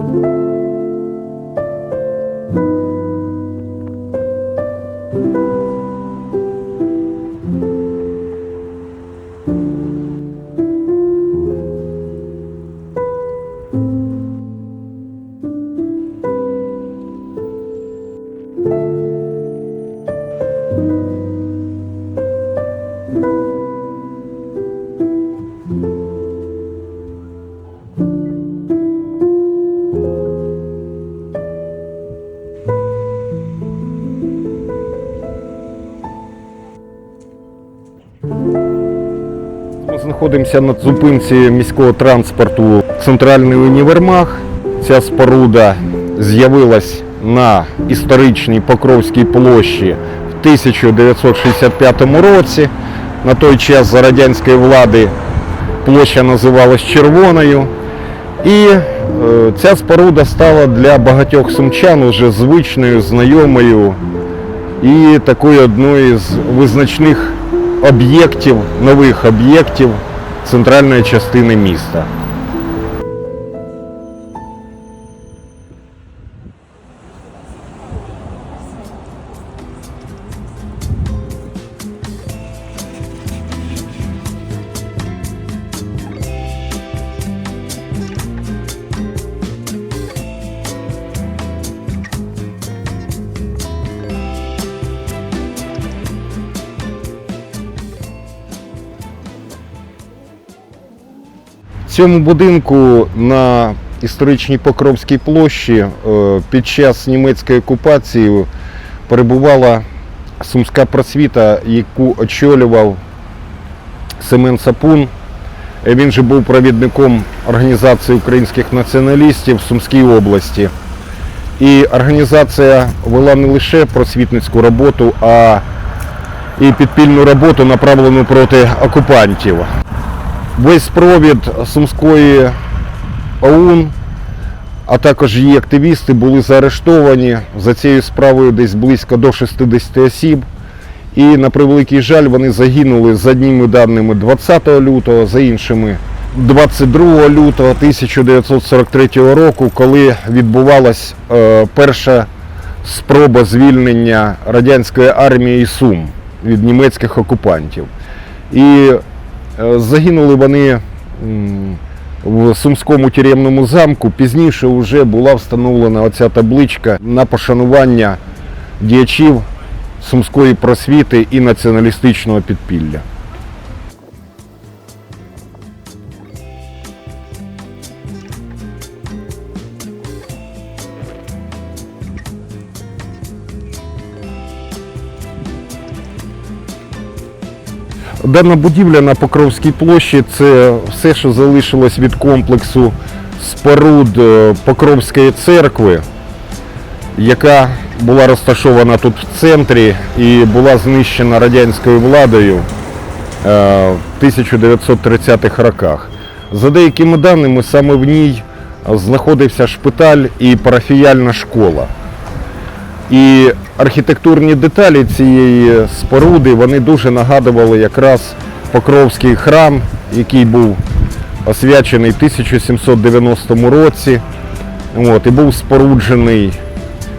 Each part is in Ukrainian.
Ми знаходимося на зупинці міського транспорту Центральний універмаг. Ця споруда з'явилась на історичній Покровській площі в 1965 році. На той час за радянської влади площа називалась Червоною. І е, ця споруда стала для багатьох сумчан уже звичною, знайомою і такою одною з визначних об'єктів, нових об'єктів центральної частини міста. В цьому будинку на історичній Покровській площі е, під час німецької окупації перебувала сумська просвіта, яку очолював Семен Сапун. Е, Він же був провідником організації українських націоналістів в Сумській області. І організація вела не лише просвітницьку роботу, а і підпільну роботу, направлену проти окупантів. Весь провід Сумської ОУН, а також її активісти були заарештовані. За цією справою десь близько до 60 осіб. І на превеликий жаль вони загинули за одніми даними 20 лютого, за іншими 22 лютого 1943 року, коли відбувалась е, перша спроба звільнення радянської армії Сум від німецьких окупантів. І Загинули вони в Сумському тюремному замку. Пізніше вже була встановлена оця табличка на пошанування діячів сумської просвіти і націоналістичного підпілля. Дана будівля на Покровській площі це все, що залишилось від комплексу споруд е, Покровської церкви, яка була розташована тут в центрі і була знищена радянською владою е, в 1930-х роках. За деякими даними, саме в ній знаходився шпиталь і парафіяльна школа. І архітектурні деталі цієї споруди вони дуже нагадували якраз Покровський храм, який був освячений в 1790 році. От, і був споруджений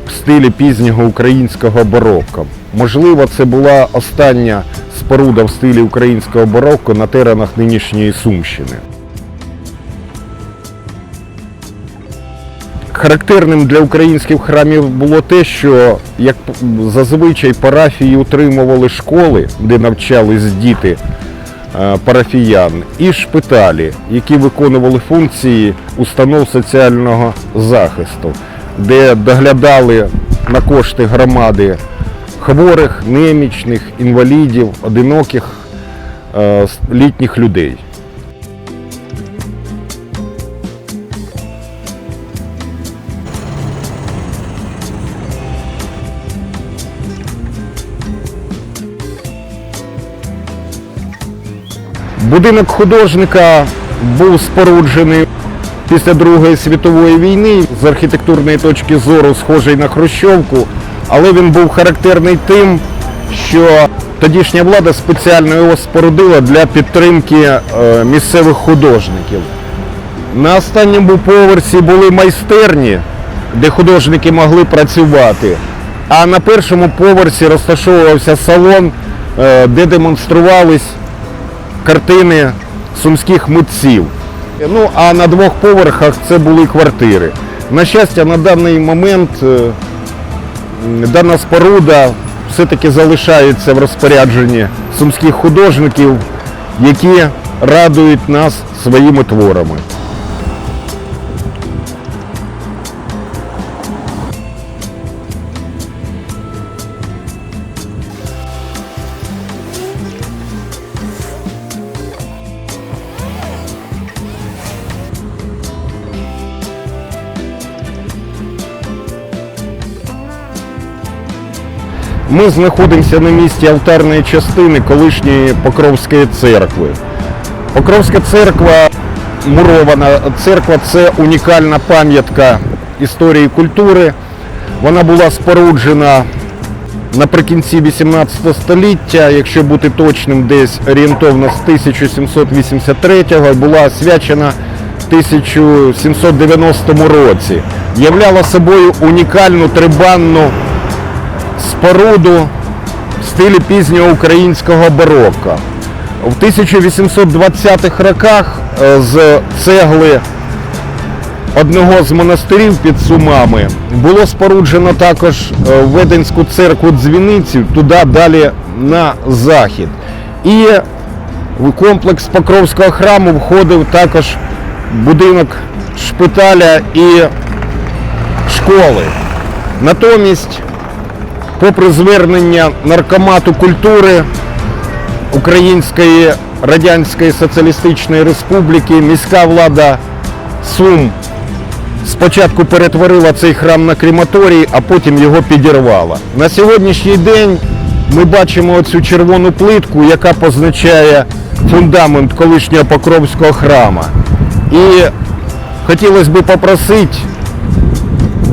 в стилі пізнього українського барокко. Можливо, це була остання споруда в стилі українського барокко на теренах нинішньої Сумщини. Характерним для українських храмів було те, що як зазвичай парафії утримували школи, де навчались діти е, парафіян, і шпиталі, які виконували функції установ соціального захисту, де доглядали на кошти громади хворих, немічних, інвалідів, одиноких е, літніх людей. Будинок художника був споруджений після Другої світової війни з архітектурної точки зору схожий на Хрущовку, але він був характерний тим, що тодішня влада спеціально його спорудила для підтримки е, місцевих художників. На останньому поверсі були майстерні, де художники могли працювати. А на першому поверсі розташовувався салон, е, де демонструвались картини сумських митців. Ну а на двох поверхах це були квартири. На щастя, на даний момент е, дана споруда все-таки залишається в розпорядженні сумських художників, які радують нас своїми творами. Ми знаходимося на місці алтарної частини колишньої Покровської церкви. Покровська церква мурована. Церква це унікальна пам'ятка історії культури. Вона була споруджена наприкінці 18 століття, якщо бути точним, десь орієнтовно з 1783-го, і була освячена в 1790 році. Являла собою унікальну трибанну споруду в стилі пізнього українського барокко. В 1820-х роках е, з цегли одного з монастирів під Сумами було споруджено також е, Веденську церкву дзвіниці туди далі на захід. І в комплекс Покровського храму входив також будинок шпиталя і школи. Натомість попри звернення наркомату культури Української Радянської Соціалістичної Республіки, міська влада Сум спочатку перетворила цей храм на крематорій, а потім його підірвала. На сьогоднішній день ми бачимо оцю червону плитку, яка позначає фундамент колишнього Покровського храма. І хотілося б попросити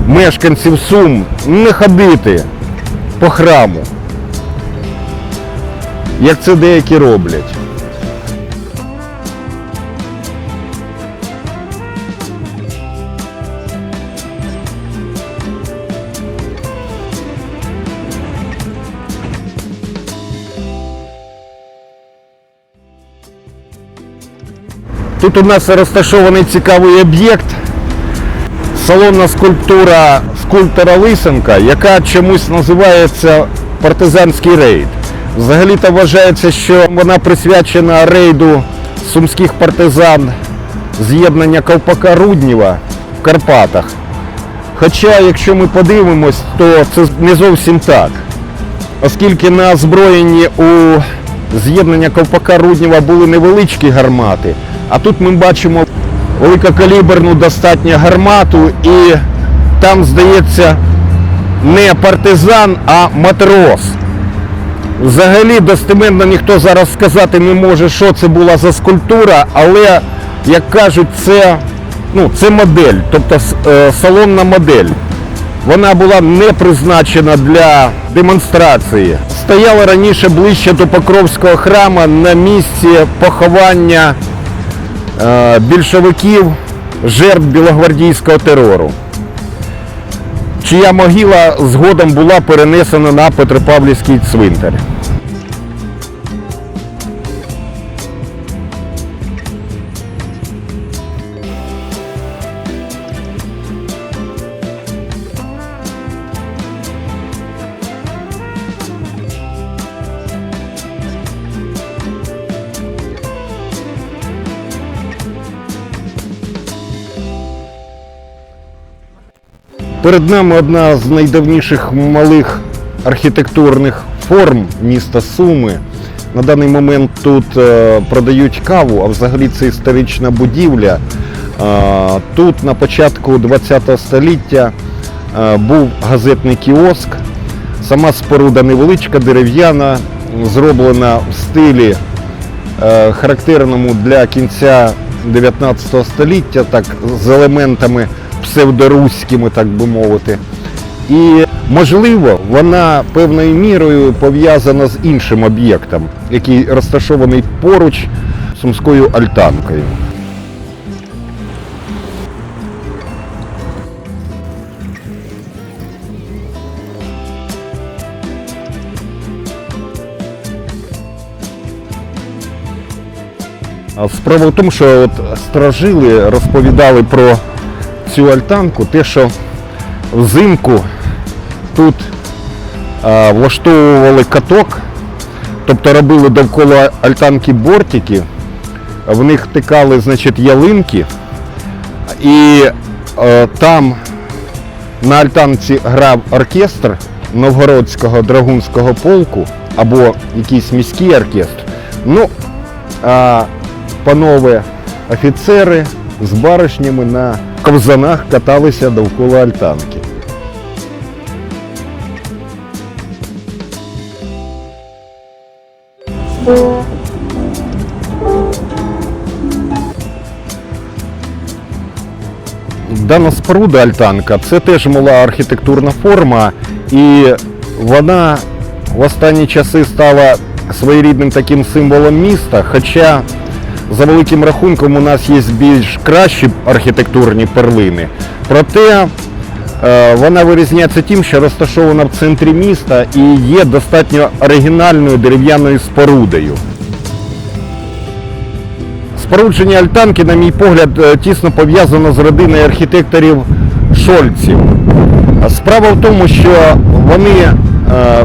мешканців Сум не ходити по храму, як це деякі роблять. Тут у нас розташований цікавий об'єкт. Салонна скульптура скульптора Лисенка, яка чомусь називається партизанський рейд. Взагалі-то вважається, що вона присвячена рейду сумських партизан з'єднання Ковпака Рудніва в Карпатах. Хоча, якщо ми подивимось, то це не зовсім так. Оскільки на озброєнні у з'єднання Ковпака Рудніва були невеличкі гармати, а тут ми бачимо великокаліберну достатньо гармату і там, здається, не партизан, а матрос. Взагалі достеменно ніхто зараз сказати не може, що це була за скульптура, але, як кажуть, це, ну, це модель, тобто е, салонна модель. Вона була не призначена для демонстрації. Стояла раніше ближче до Покровського храму на місці поховання е, більшовиків, жертв білогвардійського терору, чия могила згодом була перенесена на Петропавлівський цвинтар. Перед нами одна з найдавніших малих архітектурних форм міста Суми. На даний момент тут е, продають каву, а взагалі це історична будівля. Е, Тут на початку ХХ століття е, був газетний кіоск. Сама споруда невеличка, дерев'яна, зроблена в стилі характерному для кінця 19 століття, так з елементами псевдоруськими, так би мовити. І, можливо, вона певною мірою пов'язана з іншим об'єктом, який розташований поруч сумською альтанкою. Справа в тому, що от стражили розповідали про цю альтанку, те, що взимку тут а, влаштовували каток, тобто робили довкола альтанки бортики, в них тикали значить, ялинки, і е, там на альтанці грав оркестр Новгородського драгунського полку або якийсь міський оркестр. Ну, а панове офіцери з баришнями на ковзанах каталися довкола альтанки. Дана споруда альтанка це теж мала архітектурна форма, і вона в останні часи стала своєрідним таким символом міста. Хоча, за великим рахунком, у нас є більш кращі архітектурні перлини. Проте е, вона вирізняється тим, що розташована в центрі міста і є достатньо оригінальною дерев'яною спорудою. Спорудження альтанки, на мій погляд, е, тісно пов'язано з родиною архітекторів Шольців. Справа в тому, що вони е,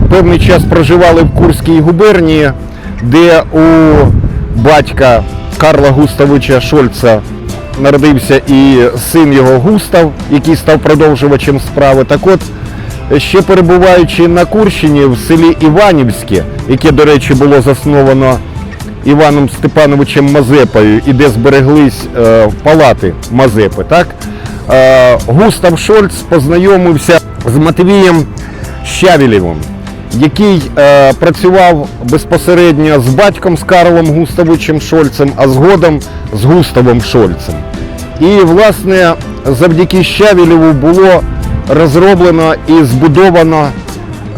певний час проживали в Курській губернії, де у батька Карла Густавича Шольца народився і син його Густав, який став продовжувачем справи. Так от, ще перебуваючи на Курщині в селі Іванівське, яке, до речі, було засновано Іваном Степановичем Мазепою і де збереглись е, палати Мазепи, так? Е, Густав Шольц познайомився з Матвієм Щавілєвим, який е, працював безпосередньо з батьком з Карлом Густавичем Шольцем, а згодом з Густавом Шольцем. І, власне, завдяки Щавілєву було розроблено і збудовано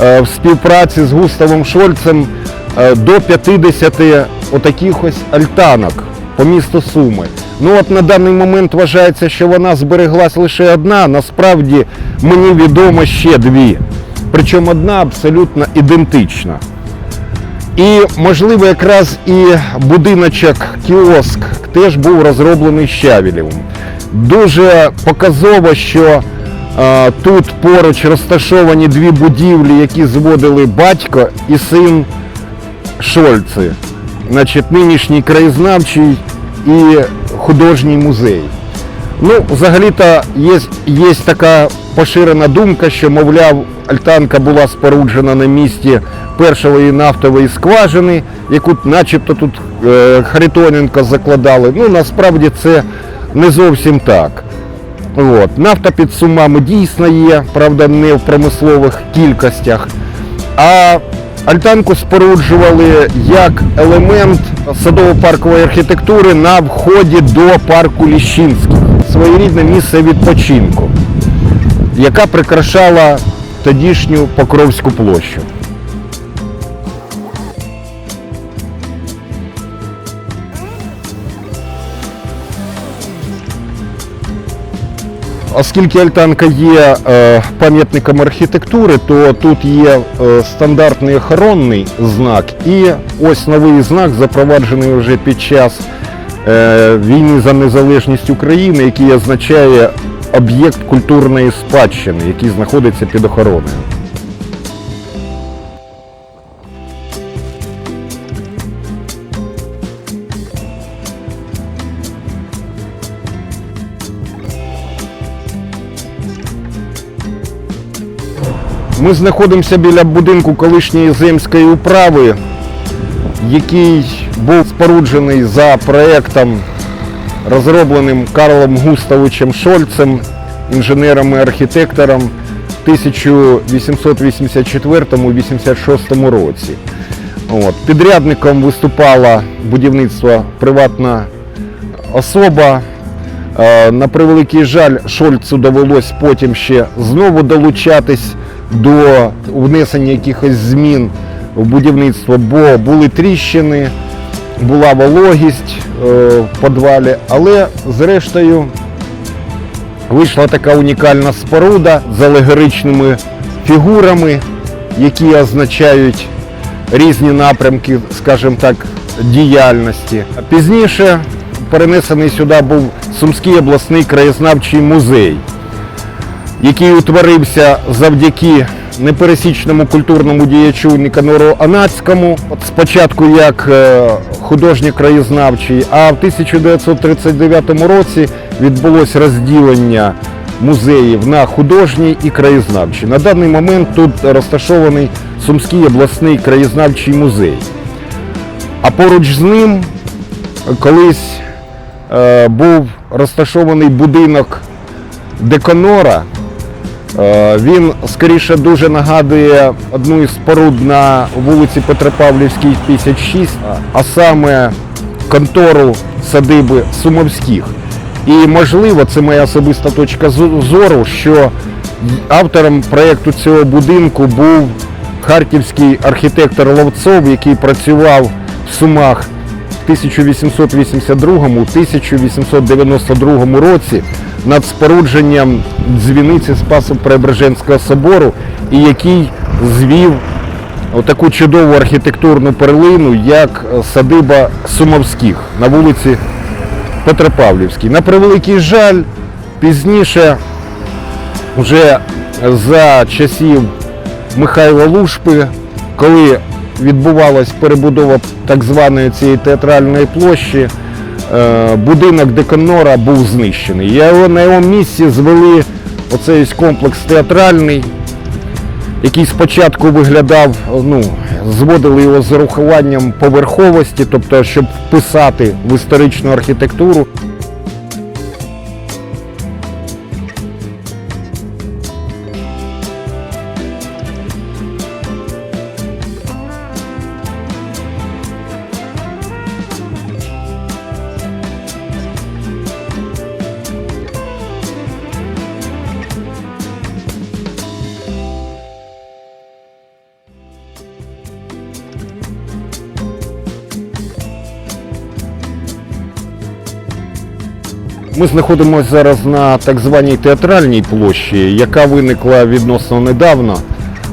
е, в співпраці з Густавом Шольцем е, до 50 отаких ось альтанок по місту Суми. Ну от на даний момент вважається, що вона збереглась лише одна. Насправді мені відомо ще дві. Причому одна абсолютно ідентична. І, можливо, якраз і будиночок кіоск теж був розроблений Щавілєвим. Дуже показово, що е, тут поруч розташовані дві будівлі, які зводили батько і син Шольци. Значить, нинішній краєзнавчий і художній музей. Ну, взагалі-то є, є така поширена думка, що, мовляв, Альтанка була споруджена на місці першої нафтової скважини, яку начебто тут е, Харитоненко закладали. Ну, насправді це не зовсім так. От. Нафта під сумами дійсно є, правда, не в промислових кількостях. А альтанку споруджували як елемент садово-паркової архітектури на вході до парку Ліщинських. Своєрідне місце відпочинку, яка прикрашала тодішню Покровську площу. Оскільки Альтанка є е, пам'ятником архітектури, то тут є е, стандартний охоронний знак і ось новий знак, запроваджений вже під час війни за незалежність України, який означає об'єкт культурної спадщини, який знаходиться під охороною. Ми знаходимося біля будинку колишньої земської управи, який був споруджений за проектом, розробленим Карлом Густавичем Шольцем, інженером і архітектором в 1884-86 році. От. Підрядником виступала будівництво приватна особа. Е, На превеликий жаль, Шольцу довелось потім ще знову долучатись до внесення якихось змін в будівництво, бо були тріщини, була вологість е, в підвалі, але зрештою вийшла така унікальна споруда з алегоричними фігурами, які означають різні напрямки, скажімо так, діяльності. Пізніше перенесений сюди був Сумський обласний краєзнавчий музей, який утворився завдяки непересічному культурному діячу Ніканору Анацькому. Спочатку як е, художньо-краєзнавчий, а в 1939 році відбулось розділення музеїв на художній і краєзнавчий. На даний момент тут розташований Сумський обласний краєзнавчий музей. А поруч з ним колись е, був розташований будинок Деконора. Е, Він скоріше дуже нагадує одну із споруд на вулиці Петропавлівській, 56, а саме контору садиби Сумовських. І можливо, це моя особиста точка зору, що автором проєкту цього будинку був харківський архітектор Ловцов, який працював в Сумах в 1882-1892 році над спорудженням дзвіниці Спасо Преображенського собору, і який звів таку чудову архітектурну перлину, як садиба Сумовських на вулиці Петропавлівській. На превеликий жаль, пізніше, вже за часів Михайла Лушпи, коли відбувалась перебудова так званої цієї театральної площі, будинок Деконора був знищений. Його, на його місці звели оцей комплекс театральний, який спочатку виглядав, ну, зводили його з урахуванням поверховості, тобто, щоб вписати в історичну архітектуру. Ми знаходимося зараз на так званій театральній площі, яка виникла відносно недавно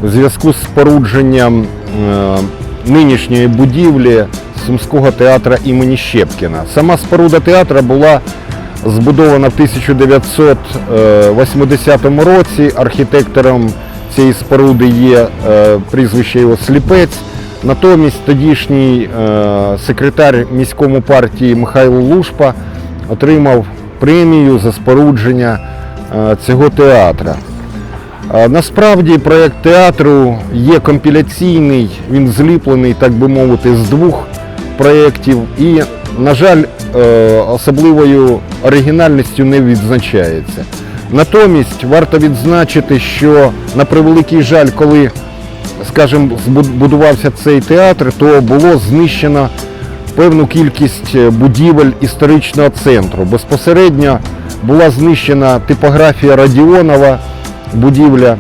у зв'язку з спорудженням е, нинішньої будівлі Сумського театру імені Щепкіна. Сама споруда театра була збудована в 1980 році. Архітектором цієї споруди є е, прізвище його Сліпець. Натомість тодішній е, секретар міському партії Михайло Лушпа отримав премію за спорудження е, цього театра. Е, Насправді проєкт театру є компіляційний, він зліплений, так би мовити, з двох проєктів і, на жаль, е, особливою оригінальністю не відзначається. Натомість варто відзначити, що на превеликий жаль, коли скажімо, будувався цей театр, то було знищено певну кількість е, будівель історичного центру. Безпосередньо була знищена типографія Радіонова, будівля,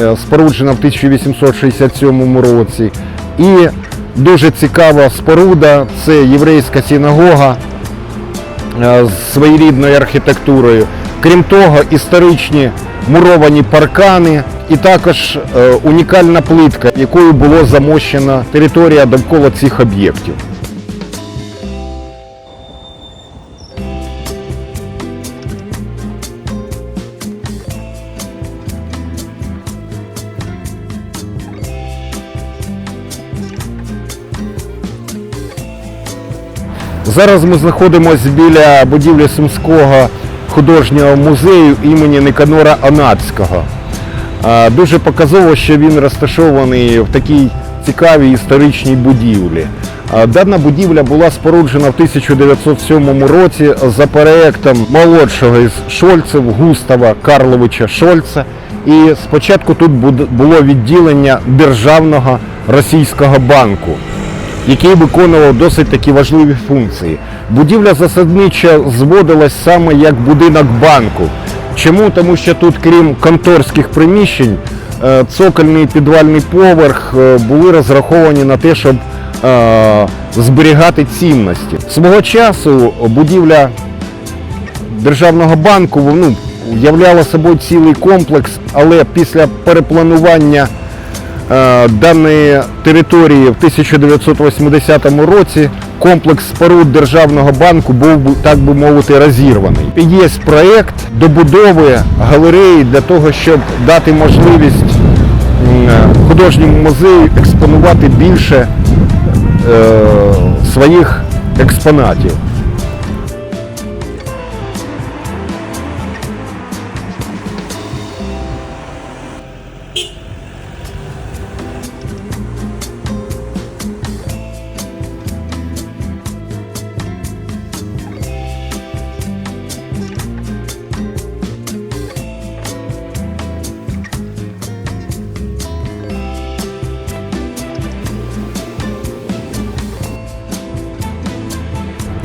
е, споруджена в 1867 році. І дуже цікава споруда це єврейська синагога е, з своєрідною архітектурою. Крім того, історичні муровані паркани і також унікальна плитка, якою було замощена територія довкола цих об'єктів. Зараз ми знаходимося біля будівлі Сумського художнього музею імені Никанора Анацького. Дуже показово, що він розташований в такій цікавій історичній будівлі. Дана будівля була споруджена в 1907 році за проектом молодшого із Шольцев Густава Карловича Шольца. І спочатку тут було відділення Державного російського банку який виконував досить такі важливі функції. Будівля засаднича зводилась саме як будинок банку. Чому? Тому що тут, крім конторських приміщень, е, цокольний підвальний поверх е, були розраховані на те, щоб е, зберігати цінності. Свого часу будівля державного банку ну, являла собою цілий комплекс, але після перепланування даної території в 1980 році комплекс споруд Державного банку був, так би мовити, розірваний. Є проєкт добудови галереї для того, щоб дати можливість художньому музею експонувати більше е, своїх експонатів.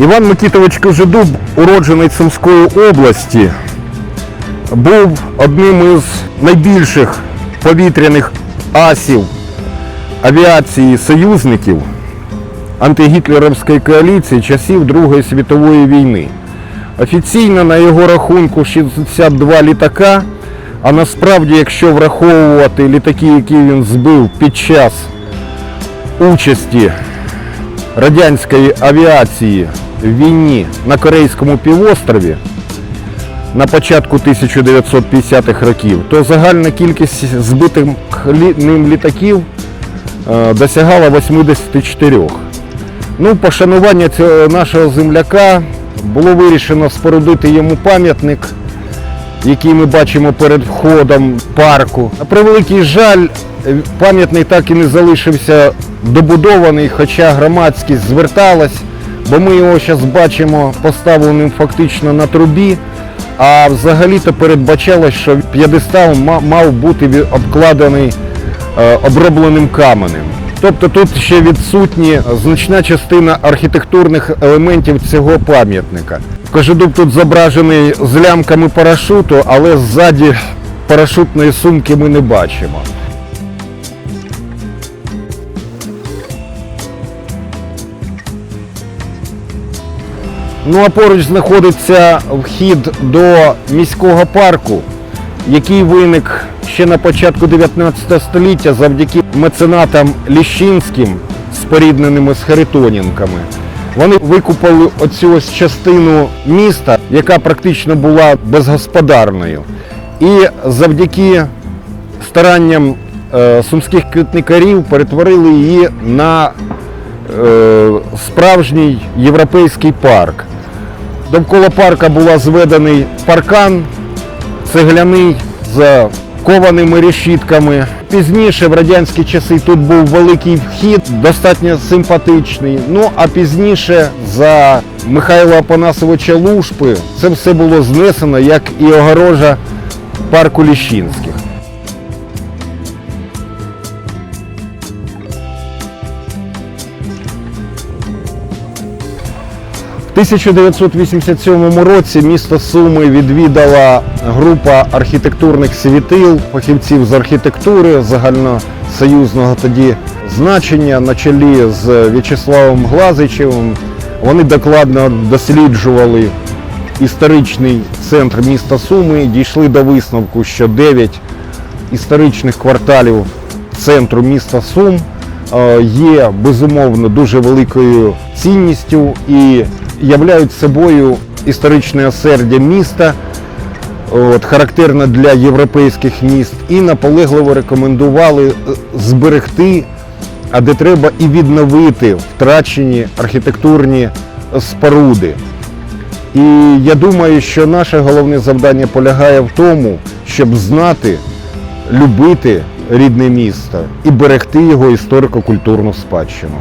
Іван Микітович Кожедуб, уродженець Сумської області, був одним із найбільших повітряних асів авіації союзників антигітлерівської коаліції часів Другої світової війни. Офіційно на його рахунку 62 літака, а насправді, якщо враховувати літаки, які він збив під час участі радянської авіації війні на Корейському півострові на початку 1950-х років, то загальна кількість збитих ним літаків е, досягала 84. Ну, пошанування цього нашого земляка було вирішено спорудити йому пам'ятник, який ми бачимо перед входом парку. На превеликий жаль, е, пам'ятник так і не залишився добудований, хоча громадськість зверталась, бо ми його зараз бачимо поставленим фактично на трубі. А взагалі-то передбачалось, що п'єдестал мав бути обкладений е, обробленим каменем. Тобто тут ще відсутні значна частина архітектурних елементів цього пам'ятника. Кожедуб тут зображений з лямками парашуту, але ззаді парашутної сумки ми не бачимо. Ну а поруч знаходиться вхід до міського парку, який виник ще на початку 19 століття завдяки меценатам Ліщинським, спорідненими з Харитонінками. Вони викупили оцю ось частину міста, яка практично була безгосподарною. І завдяки старанням е, сумських квітникарів перетворили її на е, справжній європейський парк. Довкола парка була зведений паркан цегляний з кованими решітками. Пізніше, в радянські часи, тут був великий вхід, достатньо симпатичний. Ну а пізніше за Михайла Апанасовича Лушпи це все було знесено, як і огорожа парку Ліщинських. 1987 році місто Суми відвідала група архітектурних світил, фахівців з архітектури загальносоюзного тоді значення на чолі з В'ячеславом Глазичевим. Вони докладно досліджували історичний центр міста Суми, дійшли до висновку, що 9 історичних кварталів центру міста Сум е, є безумовно дуже великою цінністю і являють собою історичне осердя міста, от, характерне для європейських міст, і наполегливо рекомендували е, зберегти, а де треба і відновити втрачені архітектурні споруди. І я думаю, що наше головне завдання полягає в тому, щоб знати, любити рідне місто і берегти його історико-культурну спадщину.